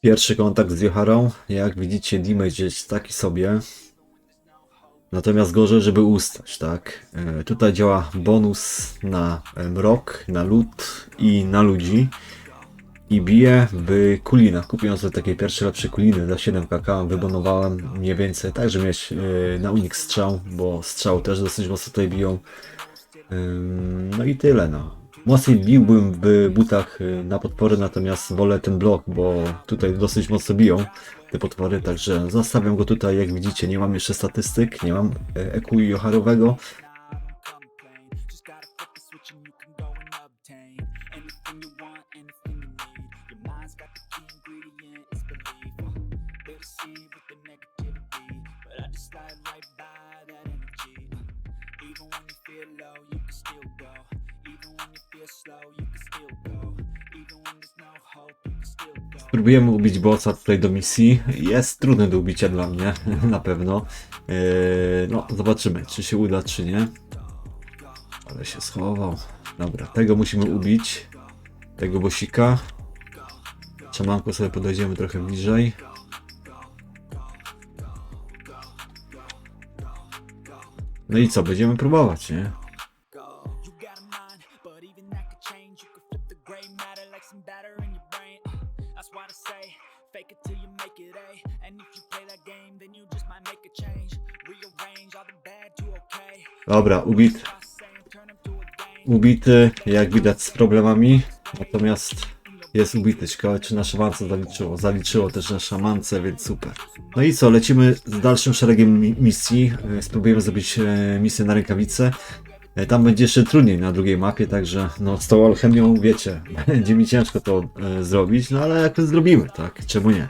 Pierwszy kontakt z Joharą. Jak widzicie, damage jest taki sobie. Natomiast gorzej, żeby ustać, tak? E, tutaj działa bonus na e, mrok, na lód i na ludzi. I bije w kulinach. Kupiłem sobie takie pierwsze lepsze kuliny za 7 kk. Wybonowałem mniej więcej, tak, żeby mieć e, na unik strzał, bo strzał też dosyć mocno tutaj biją. Ym, No i tyle, no. Mocniej biłbym w butach y, na potwory, natomiast wolę ten blok, bo tutaj dosyć mocno biją te potwory, także zostawiam go tutaj, jak widzicie, nie mam jeszcze statystyk, nie mam e, EQ Joharowego, Just gotta flip the switch and you can go and obtain anything you want, anything you need. Your mind's got the key ingredient, it's belief. They deceive with the negativity, but I just slide right by that energy. Even when you feel low, you can still go. Spróbujemy ubić bossa tutaj do misji. Jest trudny do ubicia dla mnie, na pewno. Eee, no, zobaczymy, czy się uda, czy nie. Ale się schował. Dobra, tego musimy ubić. Tego bosika. Szamanko sobie podejdziemy trochę bliżej. No i co, będziemy próbować, nie? Dobra, ubit. To ubity, jak widać z problemami, natomiast jest ubity. Ciekawe czy na szamance zaliczyło. Zaliczyło też na szamance, więc super. No i co, lecimy z dalszym szeregiem mi- misji. E, Spróbujemy zrobić e, misję na rękawice. E, Tam będzie jeszcze trudniej na drugiej mapie, także no z tą alchemią, wiecie, będzie mi ciężko to e, zrobić, no ale jakoś zrobimy, tak? Czemu nie?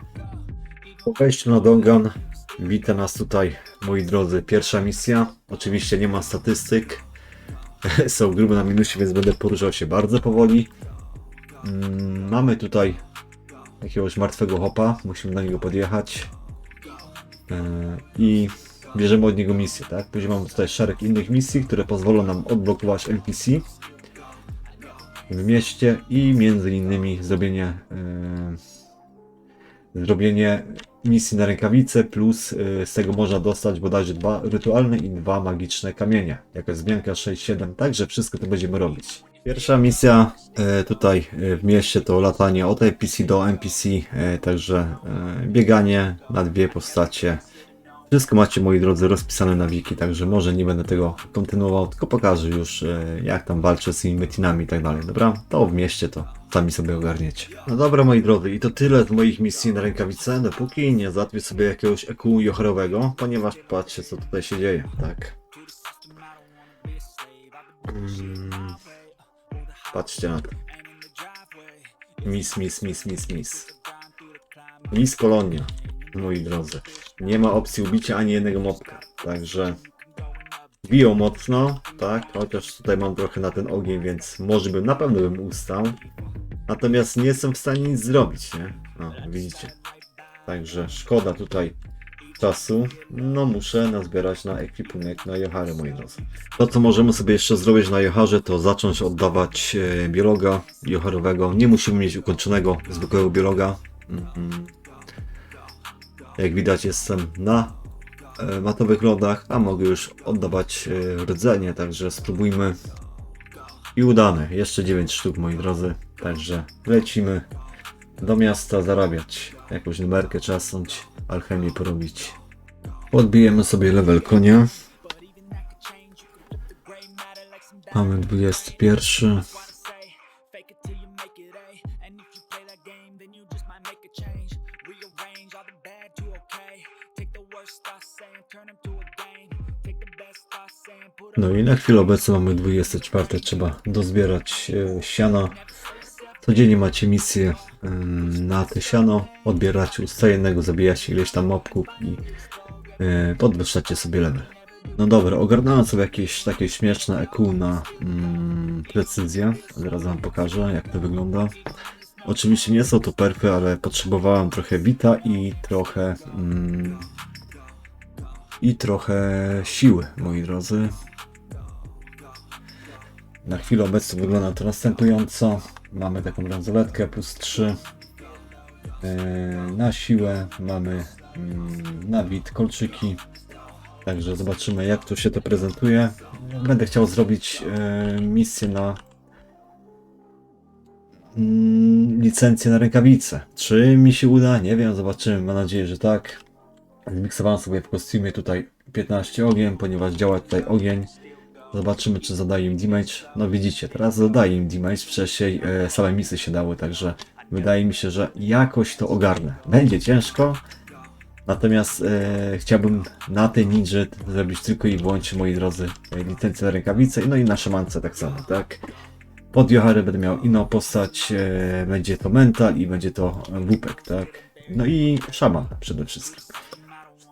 Po wejściu na Dongan wita nas tutaj, moi drodzy, pierwsza misja. Oczywiście nie ma statystyk, są grube na minusie, więc będę poruszał się bardzo powoli. Mm, Mamy tutaj jakiegoś martwego hopa, musimy na niego podjechać E, i bierzemy od niego misję, tak? Później mamy tutaj szereg innych misji, które pozwolą nam odblokować NPC w mieście i między innymi zrobienie e, zrobienie misji na rękawice plus y, z tego można dostać bodajże dwa rytualne i dwa magiczne kamienie. Jakaś zmianka 6-7, także wszystko to będziemy robić. Pierwsza misja y, tutaj y, w mieście to latanie od NPC do NPC, także bieganie na dwie postacie. Wszystko macie moi drodzy rozpisane na wiki, także może nie będę tego kontynuował, tylko pokażę już y, jak tam walczę z tymi metinami i tak dalej, dobra? To w mieście to sami sobie ogarniecie. No dobra moi drodzy, i to tyle z moich misji na rękawice, dopóki nie załatwię sobie jakiegoś EQ jocherowego, ponieważ patrzcie co tutaj się dzieje, tak? Mm, patrzcie na to. Mis, mis, mis, mis, mis. Mis kolonia, moi drodzy. Nie ma opcji ubicia ani jednego mopka, także biją mocno, tak? Chociaż tutaj mam trochę na ten ogień, więc może bym, na pewno bym ustał. Natomiast nie jestem w stanie nic zrobić, nie? No, widzicie. Także szkoda tutaj czasu. No muszę nazbierać na ekwipunek na Johary, moi drodzy. To co możemy sobie jeszcze zrobić na Joharze, to zacząć oddawać e, biologa Joharowego. Nie musimy mieć ukończonego zwykłego biologa. Mhm. Jak widać jestem na e, matowych lodach, a mogę już oddawać e, rdzenie, także spróbujmy. I udane. Jeszcze 9 sztuk, moi drodzy. Także lecimy do miasta zarabiać. Jakąś numerkę trzasnąć, alchemię porobić. Odbijemy sobie level konia. Mamy 21. No i na chwilę obecną mamy 24. Trzeba dozbierać e, siana. Codziennie macie misję em, na te siano. Odbieracie ustajennego, zabijacie ileś tam mobków i e, podwyższacie sobie level. No dobra, ogarnąłem sobie jakieś takie śmieszne EQ na mm, precyzję. Zaraz wam pokażę jak to wygląda. Oczywiście nie są to perfy, ale potrzebowałem trochę bita i trochę mm, i trochę siły, moi drodzy. Na chwilę obecną wygląda to następująco. Mamy taką bransoletkę plus 3. e, na siłę, mamy mm, na wid kolczyki. Także zobaczymy jak to się to prezentuje. Będę chciał zrobić e, misję na mm, licencję na rękawice. Czy mi się uda? Nie wiem, zobaczymy. Mam nadzieję, że tak. Zmiksowałem sobie w kostiumie tutaj 15 ogiem, ponieważ działa tutaj ogień. Zobaczymy, czy zadaje im damage. No widzicie, teraz zadaje im damage. Wcześniej e, same misy się dały, także wydaje mi się, że jakoś to ogarnę. Będzie ciężko, natomiast e, chciałbym na tej ninja zrobić tylko i wyłącznie, moi drodzy, e, licencję na rękawice, no i na szamance tak samo, tak? Pod Johary będę miał inną postać, e, będzie to mental i będzie to łupek, tak? No i szaman przede wszystkim.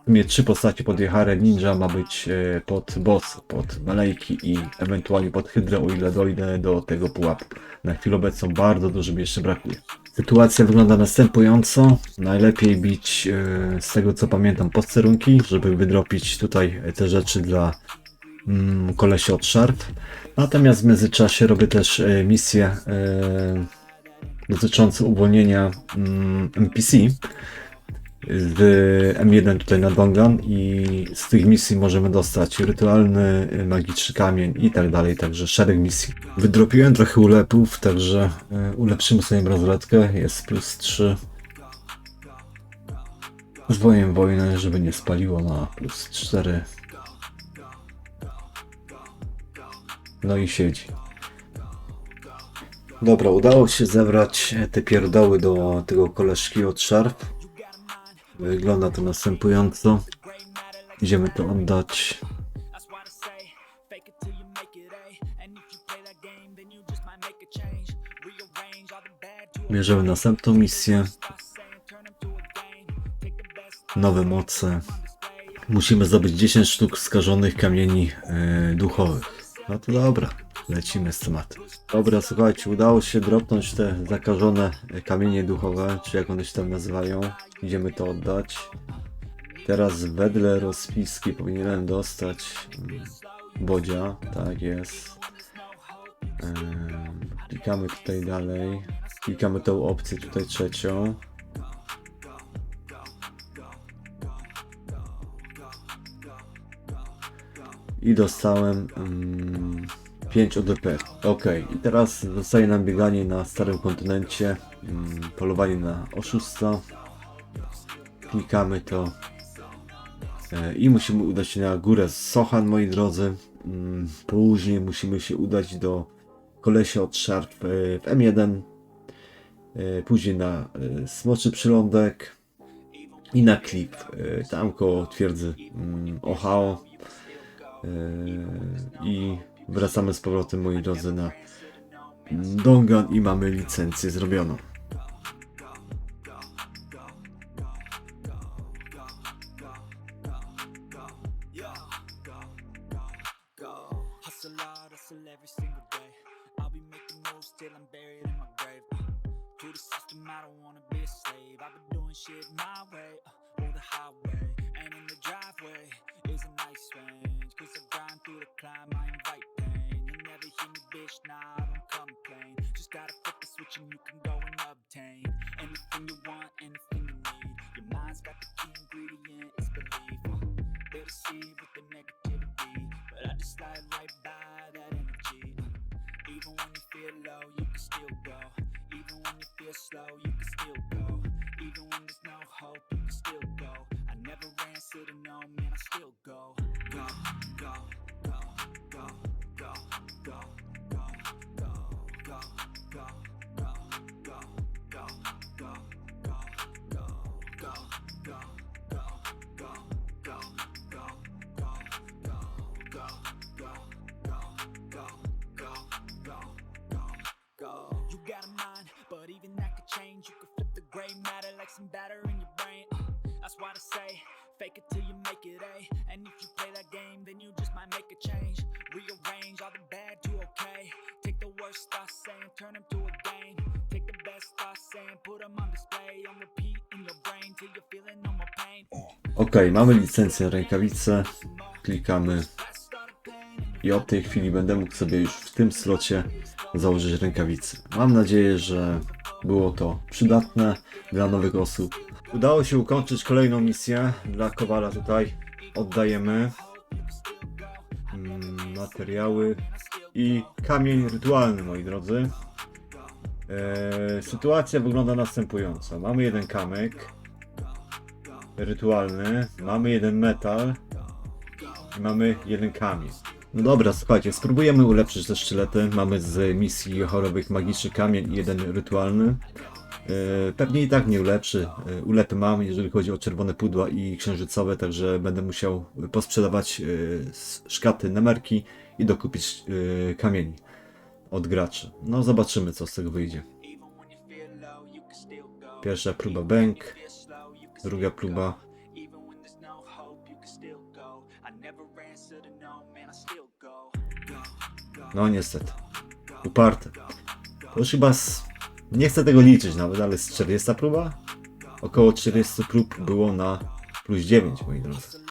Sumie trzy postacie pod Johary, ninja ma być e, pod boss, pod malejki i ewentualnie pod hydrę, o ile dojdę do tego pułapu. Na chwilę obecną bardzo dużo mi jeszcze brakuje. Sytuacja wygląda następująco. Najlepiej bić, e, z tego co pamiętam, posterunki, żeby wydropić tutaj te rzeczy dla mm, kolesia od Sharp. Natomiast w międzyczasie robię też e, misję dotyczące uwolnienia mm, NPC z M1 tutaj na Dongan i z tych misji możemy dostać rytualny, y, magiczny kamień i tak dalej, także szereg misji. Wydropiłem trochę ulepów, także y, ulepszymy sobie bransoletkę, jest plus 3. Zwojem wojnę, żeby nie spaliło na plus 4. No i siedzi. Dobra, udało się zebrać te pierdoły do tego koleżki od Sharp. Wygląda to następująco. Idziemy to oddać. Bierzemy następną misję. Nowe moce. Musimy zdobyć 10 sztuk skażonych kamieni yy, duchowych. No to dobra lecimy z tematem. Dobra, słuchajcie, udało się dropnąć te zakażone kamienie duchowe, czy jak one się tam nazywają. Idziemy to oddać. Teraz wedle rozpiski powinienem dostać mm, bodzia, tak jest. Klikamy tutaj dalej. Klikamy tą opcję tutaj trzecią. I dostałem mm, 5 ODP. Ok, i teraz zostaje nam bieganie na starym kontynencie, mm, polowanie na oszusta. Klikamy to e, i musimy udać się na górę z Sochan, moi drodzy. Mm, Później musimy się udać do kolesia od e, w M1. E, Później na Smoczy Przylądek i na klip tam koło twierdzy mm, Ohio. Yy, I Wracamy z powrotem, moi drodzy, na Dongan i mamy licencję zrobioną. my way, or the highway. And in the driveway is a nice. Through the climb, I invite pain. You never hear me, bitch, nah, I don't complain. Just gotta flip the switch and you can go and obtain anything you want, anything you need. Your mind's got the key ingredient, it's belief. Uh, they deceive with the negativity, but I just slide right by that energy. Uh, even when you feel low, you can still go. Even when you feel slow, you can still go. Fake it till you make it A. And if you play that game, then you just might make a change. Rearrange all the bad to okay. Take the worst thoughts saying, turn them to a game. Take the best thoughts saying, put them on display. On repeat in your brain till you're feeling no more pain. Ok, mamy licencję rękawice. Klikamy. I od tej chwili będę mógł sobie już w tym slocie założyć rękawice. Mam nadzieję, że było to przydatne dla nowych osób. Udało się ukończyć kolejną misję dla Kowala tutaj. Oddajemy mm, materiały i kamień rytualny, moi drodzy. Eee, sytuacja wygląda następująco. Mamy jeden kamyk rytualny, mamy jeden metal i mamy jeden kamień. No dobra, słuchajcie, spróbujemy ulepszyć te sztylety. Mamy z misji chorowych magiczny kamień i jeden rytualny. Pewnie i tak nie ulepszy. Eee, Ulepy mam, jeżeli chodzi o czerwone pudła i księżycowe, także będę musiał posprzedawać s- szkaty, nemerki i dokupić eee, kamieni od graczy. No zobaczymy, co z tego wyjdzie. Pierwsza próba bęk, druga próba No niestety. Uparte. To już chyba z... Nie chcę tego liczyć nawet, ale z 40 próba? Około 40 prób było na plus 9, moi drodzy.